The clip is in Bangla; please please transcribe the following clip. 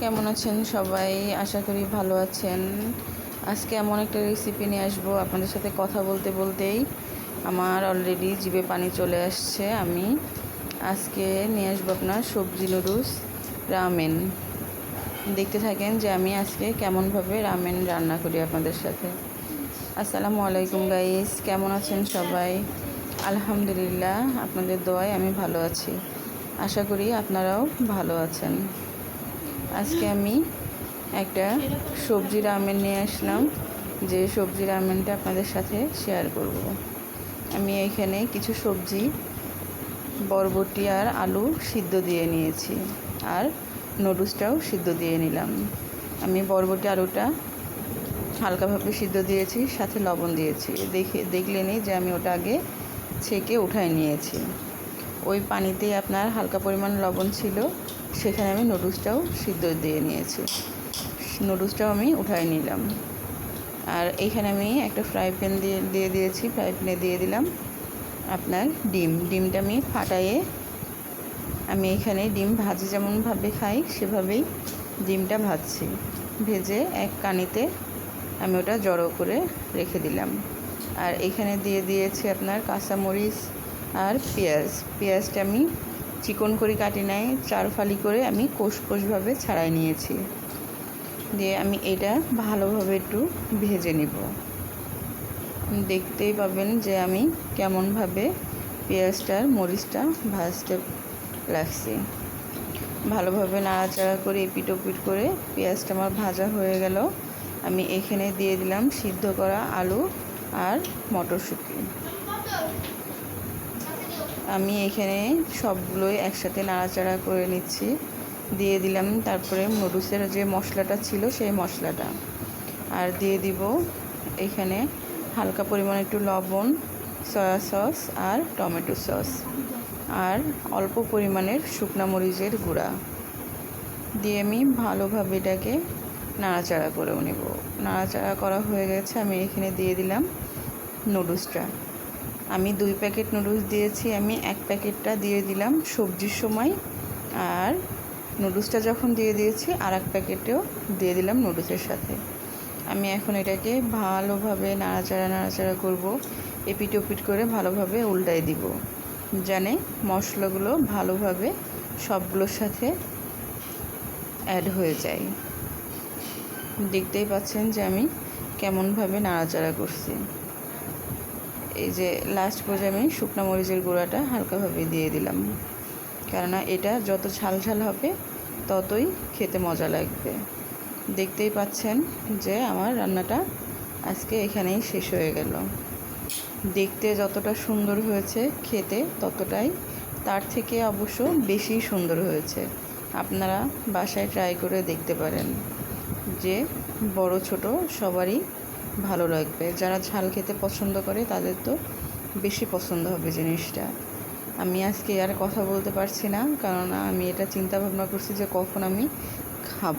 কেমন আছেন সবাই? আশা করি ভালো আছেন। আজকে এমন একটা রেসিপি নিয়ে আসব আপনাদের সাথে কথা বলতে বলতেই। আমার অলরেডি জিভে পানি চলে আসছে, আমি আজকে নিয়ে আসব আপনার সবজি নুডলস রামেন দেখতে থাকেন যে আমি আজকে কেমনভাবে রামেন রান্না করি আপনাদের সাথে। আসসালামু আলাইকুম গাইস কেমন আছেন সবাই? আলহামদুলিল্লাহ, আপনাদের দোয়ায় আমি ভালো আছি। আশা করি আপনারাও ভালো আছেন। আজকে আমি একটা সবজি রামেন নিয়ে আসলাম, যে সবজি রামেনটা আপনাদের সাথে শেয়ার করব। আমি এখানে কিছু সবজি, বরবটি আর আলু সিদ্ধ দিয়ে নিয়েছি, আর নুডলসটাও সিদ্ধ দিয়ে নিলাম। আমি বরবটি আলুটা হালকাভাবে সিদ্ধ দিয়েছি, সাথে লবণ দিয়েছি। দেখে দেখলেনি যে আমি ওটা আগে ছেঁকে উঠায় নিয়েছি। ওই পানিতেই আপনার হালকা পরিমাণ লবণ ছিল। সেখানে আমি নুডলসটাও সিদ্ধ দিয়ে নিয়েছি। নুডলসটাও আমি উঠায় নিলাম। আর এইখানে আমি একটা ফ্রাই প্যান দিয়ে দিয়ে দিয়েছি। ফ্রাই প্যানে দিয়ে দিলাম আপনার ডিম। ডিমটা আমি ফাটাইয়ে আমি এখানে ডিম ভাজি যেমনভাবে খাই, সেভাবেই ডিমটা ভাজছি। ভেজে এক কানিতে আমি ওটা জড়ো করে রেখে দিলাম। আর এখানে দিয়ে দিয়েছি আপনার কাঁচামরিচ আর পেঁয়াজ। পেঁয়াজটা আমি চিকন করে কাটি নাই চার ফালি করে আমি কোষ কোষভাবে ছাড়াই নিয়েছি। দিয়ে আমি এটা ভালোভাবে একটু ভেজে নিব। দেখতেই পাবেন যে আমি কেমনভাবে পেঁয়াজটার মরিচটা ভাজতে লাগছি। ভালোভাবে নাড়াচাড়া করে এপিট ওপিট করে পেঁয়াজটা আমার ভাজা হয়ে গেল। আমি এখানে দিয়ে দিলাম সিদ্ধ করা আলু আর মটরশুঁটি। আমি এখানে সবগুলোই একসাথে নাড়াচাড়া করে নিচ্ছি। দিয়ে দিলাম তারপরে নুডলসের যে মশলাটা ছিল সেই মশলাটা। আর দিয়ে দিব এখানে হালকা পরিমাণে একটু লবণ, সয়া সস আর টমেটো সস। আর অল্প পরিমাণের শুকনা মরিচের গুঁড়া। দিয়ে আমি ভালোভাবে এটাকে নাড়াচাড়া করেও নেব। নাড়াচাড়া করা হয়ে গেছে, আমি এখানে দিয়ে দিলাম নুডলসটা। আমি দুই প্যাকেট নুডলস দিয়েছি, আমি এক প্যাকেটটা দিয়ে দিলাম সবজির সময়। আর নুডলসটা যখন দিয়ে দিয়েছি আর এক প্যাকেটেও দিয়ে দিলাম নুডলসের সাথে। আমি এখন এটাকে ভালোভাবে নাড়াচাড়া নাড়াচাড়া করব। এপিট ওপিট করে ভালোভাবে উল্টাই দিব। জানে মশলাগুলো ভালোভাবে সবগুলোর সাথে অ্যাড হয়ে যায়। দেখতেই পাচ্ছেন যে আমি কেমনভাবে নাড়াচাড়া করছি। এই যে লাস্ট পর্যায়ে আমি শুকনো মরিচের গুঁড়াটা হালকাভাবে দিয়ে দিলাম। কেননা এটা যত ঝাল ঝাল হবে, ততই খেতে মজা লাগবে। দেখতেই পাচ্ছেন যে আমার রান্নাটা আজকে এখানেই শেষ হয়ে গেল। দেখতে যতটা সুন্দর হয়েছে খেতে, ততটাই তার থেকে অবশ্য বেশি সুন্দর হয়েছে। আপনারা বাসায় ট্রাই করে দেখতে পারেন যে বড় ছোট সবারই ভালো লাগবে। যারা ঝাল খেতে পছন্দ করে, তাদের তো বেশি পছন্দ হবে জিনিসটা। আমি আজকে আর কথা বলতে পারছি না, কারণ আমি এটা চিন্তা ভাবনা করছি যে কখন আমি খাব।